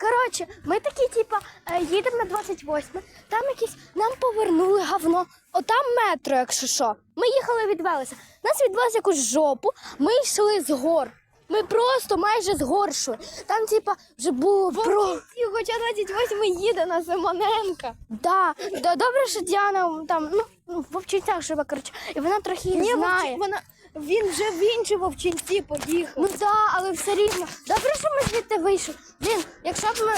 коротше, ми такі, типа, е, їдемо на 28, там якісь нам повернули говно. Отам метро, якщо що. Ми їхали, відвелися. Нас відвели якусь жопу, ми йшли з гор. Ми просто майже з гор йшли. Там, типа, вже було про. Хоча 28 їде на Симоненка. Да, да, добре, що Діана там, ну, в Вовчинцях живе, коротше, і вона трохи їх знає. Вона, він вже в інші вовчинці поїхав. Ну да, але все рівно. Добре, що ми звідти вийшли. Блін, якщо б ми.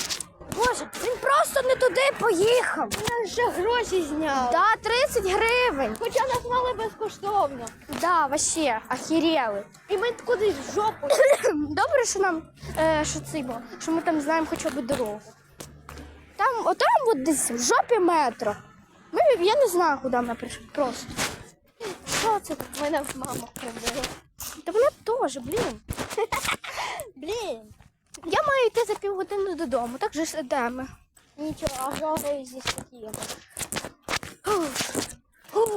Боже, він просто не туди поїхав. Вона ще гроші зняв. Да, 30 гривень. Хоча нас мали безкоштовно. Да, вообще, охерели. І ми кудись в жопу. Добре, що нам е, що це було, що ми там знаємо хоча б дорогу. Там, отам от десь в жопі метро. Ми, я не знаю, куди ми прийшли. Просто. Це? Мене мама прибила. Та мене теж, блін. Блін. Я маю йти за півгодини додому, так же ж йдемо. Нічого, а жовтий зі статіями.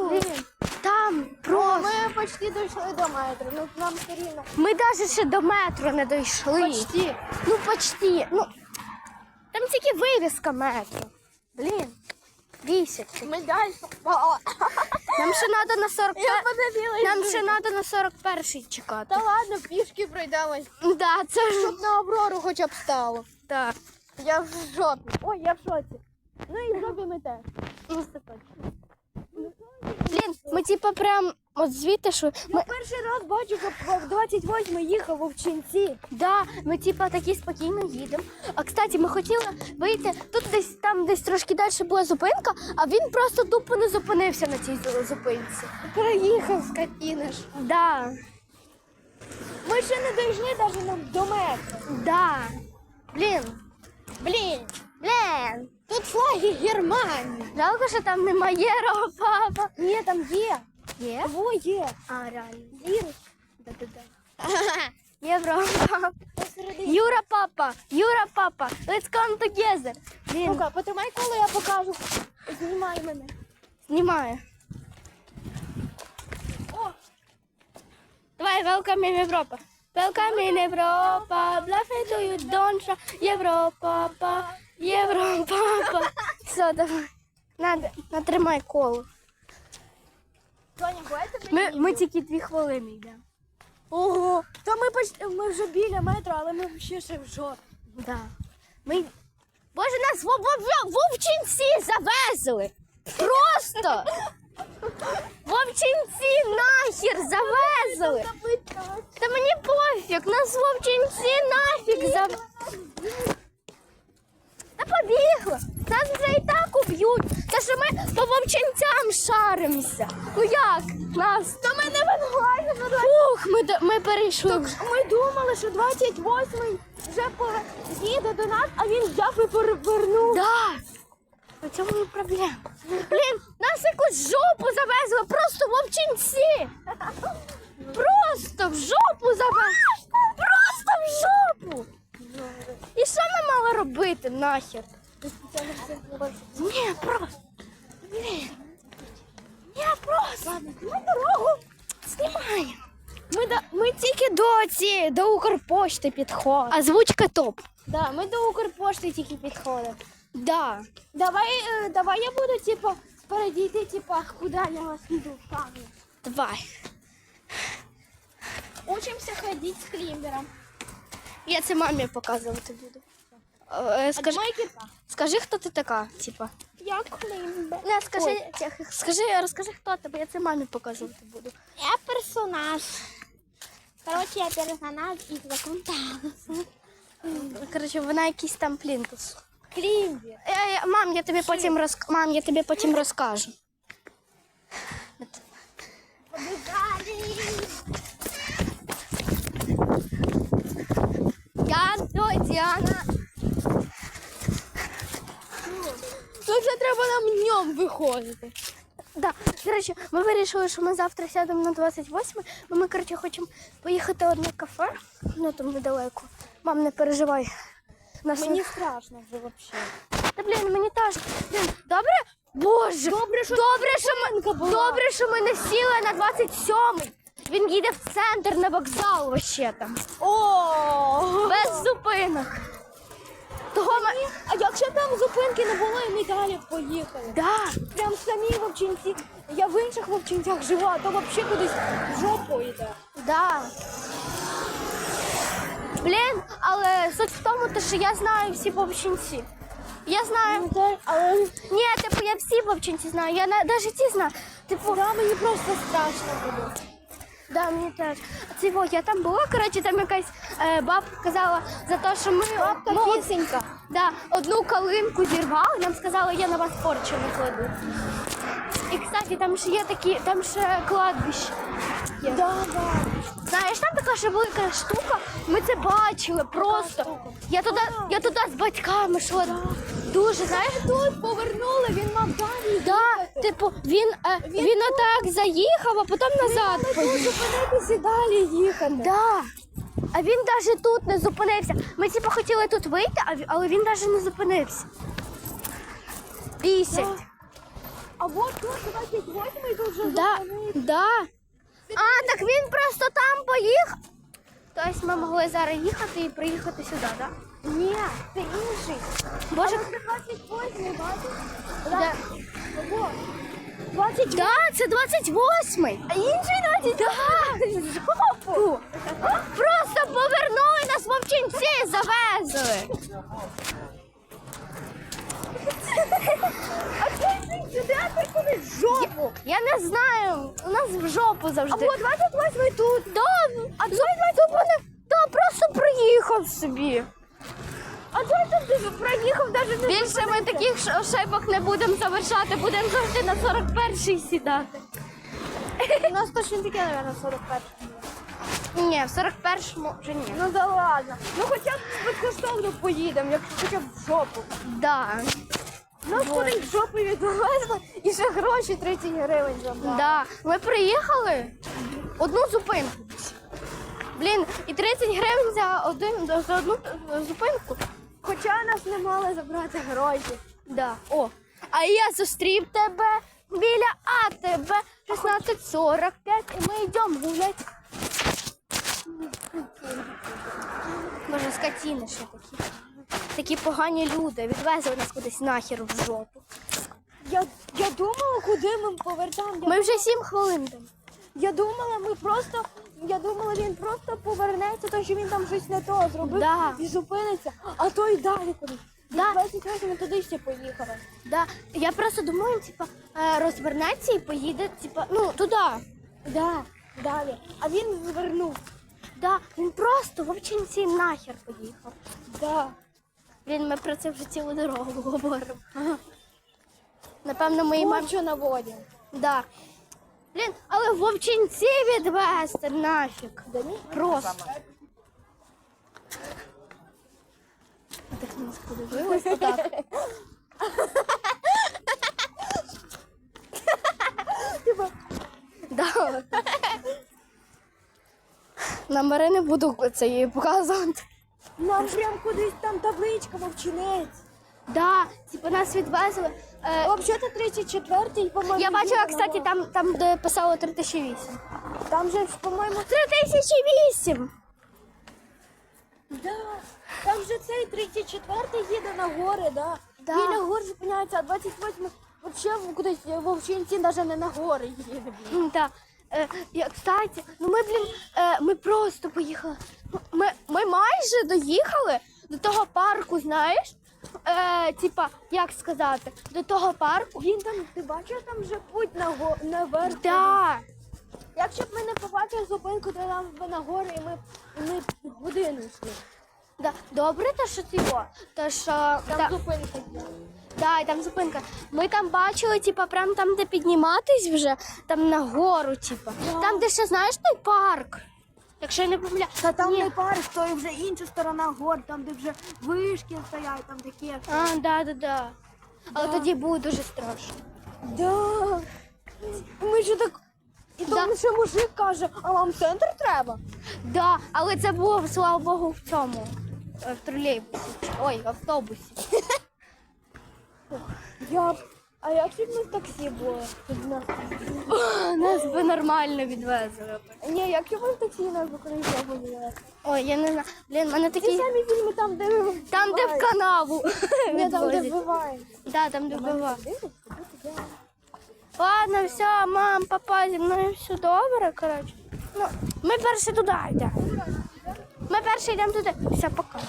Блін, там просто. Ми почти дійшли до метро. Ну нам все рівно. Ми навіть ще до метро не дійшли. Почти. Ну, почти. Ну, там тільки вивіска метро. Блін, бісять. Ми далі. Нам ще треба на 40 Я подивилась. Нам ще треба на 41-й чекати. Та ладно, пішки пройдемось. Да, це ж Щоб на Аврору хоча б стало. так. Я в жопі. Ой, я в шоці. Ну і в жопі ми теж. Ну, це точно. Блін, ми типа прям от звідти, що ми, Перший раз бачу, як в 28 їхав вовчинці. да, ми типа такі спокійно їдемо. А кстати, ми хотіли вийти. Тут десь там десь трошки далі була зупинка, а він просто тупо не зупинився на цій зупинці. Проїхав скотіна ж. Да, Ми ще не дійшли навіть до метро. да. Блін, Блін, блін. тут флаги Германії. Жалко, що там немає Європа. Ні, там є. Є? Во є. А, реально. Вірус. Да-да-да. Посередині. Юра папа, Юра папа, let's come together. Блін, Ну-ка, потримай, коли я покажу. Знімай мене. знімаю. О, Давай, welcome in Європа. Welcome in Європа, bluff to you don't try. Європа, па, Європа. Все, давай. Надо, натримай коло. Ми, ми тільки дві хвилини йдемо. Ого, та ми, поч- ми вже біля метро, але ми ще ще в жопі. Да. Ми... Боже, нас в, в, в, вовчинці завезли. Просто. Вовчинці нахер завезли. Та мені пофіг, нас вовчинці нафіг зав... Та побігла. Нас вже і так уб'ють. Та що ми по вовчинцям шаримося. Ну як? Нас. Та ми не винуваті. Ух, ми, до- ми перейшли. Ми думали, що 28-й вже їде до нас, а він взяв і повернув. Да. У цьому і проблема. Блін, нас якусь жопу завезли, просто вовчинці. Просто в жопу завезли. Просто в жопу. І що ми мали робити нахер? Ні, просто. Блін. Ні, просто. Ми дорогу знімаємо. Ми, до, ми тільки до цієї, до Укрпошти підходимо. Озвучка топ. Да, ми до Укрпошти тільки підходимо. Да. Давай, е, давай я буду, типа, перейти, типа, куди я вас іду. Так. Давай. Учимося ходити з клімбером. Я це мамі показувати буду. Е, Скажи, Скажи, хто ти така, типа. Я клімбер. Не, скажи, тя- скажи, розкажи, хто ти, бо я це мамі показувати буду. Я персонаж. Короче, я персонаж із Законталоса. Коротше, вона якийсь там плінтус. Клімбер. Е, е, мам, я тобі потім роз... мам, я тобі потім розкажу. Я до Діана. Тут вже треба нам днем виходити. Да, до речі, ми вирішили, що ми завтра сядемо на 28, бо ми, коротше, хочемо поїхати в одне кафе, ну там недалеко. Мам, не переживай. Нас Мені не... страшно вже взагалі. Та блін, мені теж. Блін, добре? Боже, Добре, що добре, що ми... добре, що ми не сіли на 27-й. Він їде в центр на вокзал вообще там. О! Без зупинок. То там зупинки не було, і ми далі поїхали. Да. Прям самі вовчинці. Я в інших вовчинцях жила, а то взагалі кудись в жопу йде. Да. Блін, але суть в тому, те, що я знаю всі вовчинці. Я знаю. Але Ні, типу, я всі вовчинці знаю. Я навіть ті знаю. Типу, да, мені просто страшно було. Да, мені теж. Це во, я там була, коротше, там якась е, бабка казала за те, що ми Бабка ну, пісенька. Да, одну калинку зірвали, нам сказали, я на вас порчу накладу. І, кстати, там ще є такі, там ще кладбище. Є. Да, да. Знаєш, там така ще велика штука, ми це бачили просто. Я туди, я туди з батьками йшла. Дуже, знаєш, Тут повернули, він мав далі. да, типу, він, е, він, отак заїхав, а потім назад Тут поїхав. зупинитися і далі їхати. Да. А він навіть тут не зупинився. Ми типу хотіли тут вийти, а ві- але він навіть не зупинився. Бісять. А от тут 28-й тут вже да. А, так він просто там поїхав. Тобто ми могли зараз їхати і приїхати сюди, так? Ні, це інший. Боже, Це 28-й, бачиш? да. Ого. 28 Да, це 28-й. А інший 20 Да. Жопу. Просто повернули нас вовчинці, завезли. А це сюди, в жопу? Я не знаю, у нас в жопу завжди. от 28-й тут. Да, а той зупини, да, просто приїхав собі. А там ти проїхав навіть не Більше ми таких ш- ошибок не будемо завершати, будемо завжди на 41-й сідати. У нас точно таке, мабуть, 41 Ні, в 41-му вже ні. Ну да ладно. Ну хоча б безкоштовно поїдемо, якщо хоча б в жопу. Да. Кудись відвезли і ще гроші 30 гривень забрали. Да. Ми приїхали одну зупинку. Блін, і 30 гривень за, один, за одну е, зупинку. Хоча нас не мали забрати гроші. Да. О. А я зустрів тебе біля АТБ 16.45 і ми йдемо гуляти. Боже, скотіни ще такі. Такі погані люди. Відвезли нас кудись нахер в жопу. Я, я думала, куди ми повертаємо. Ми вже 7 хвилин там. я думала, ми просто. Я думала, він просто повернеться, тому що він там щось не то зробив Да. і зупиниться, а то й далі кудись. Да. 28 ми туди ще поїхали. Да. Я просто думаю, типа, е, розвернеться і поїде, типа, ну, туди. Да, далі. А він звернув. Да. Він просто в общинці нахер поїхав. Да. Блін, ми про це вже цілу дорогу говоримо. Напевно, моїй мамі. що наводимо. Да. Блін, але в Вовчинці відвезти нафіг. Да ні? Просто. А так нас подивилась отак. Да. Номери не буду це їй показувати. Нам прям кудись там табличка вовчинець. Да, типу нас відвезли. Е, Взагалі 34-й, по-моєму. я бачила, їде кстати, там, там де писало 3008. гору. Там же, по-моєму, 3008! да. Там же цей 34-й їде на гори, да. Да. Біля гор зупиняється, а 28-й взагалі кудись вовчинці навіть не на гори їде. блін. М, Да. Е, кстати, ну ми, блін, е, ми просто поїхали. Ми, ми майже доїхали до того парку, знаєш? Е, типа, як сказати, до того парку. Він там, ти бачиш, там вже путь на го наверх. Да. Якщо б ми не побачили зупинку, то нам би на гори і ми, і ми годину йшли. Да. Добре, те, що ти його. Те, що Там да, зупинка є. да, і там зупинка. Ми там бачили, типа, прям там, де підніматись вже, там на гору, типа. Да. Там, де ще знаєш той парк. Якщо я не помиляю. Та там Ні. не парк, то і вже інша сторона гор, там де вже вишки стоять, там таке. А, да, да, да. Але тоді буде дуже страшно. Да. Ми ж так. І Да. тому ще мужик каже, а вам центр треба? Да, але це було, слава Богу, в цьому в тролейбусі. Ой, в автобусі. Я А якщо б ми в таксі були? Нас... Нас би нормально відвезли. Ні, якщо б ми в таксі нас би кудись заводили. Ой, я не знаю. Блін, мене Ті такі. самі фільми там, де ми... Там, де в канаву. Ні, там, де вбивають. Да, там де вбивають. Ладно, все, мам, папа, зі мною все добре, коротше. Ну, ми перші туди йдемо. Ми перші йдемо туди. Все, пока.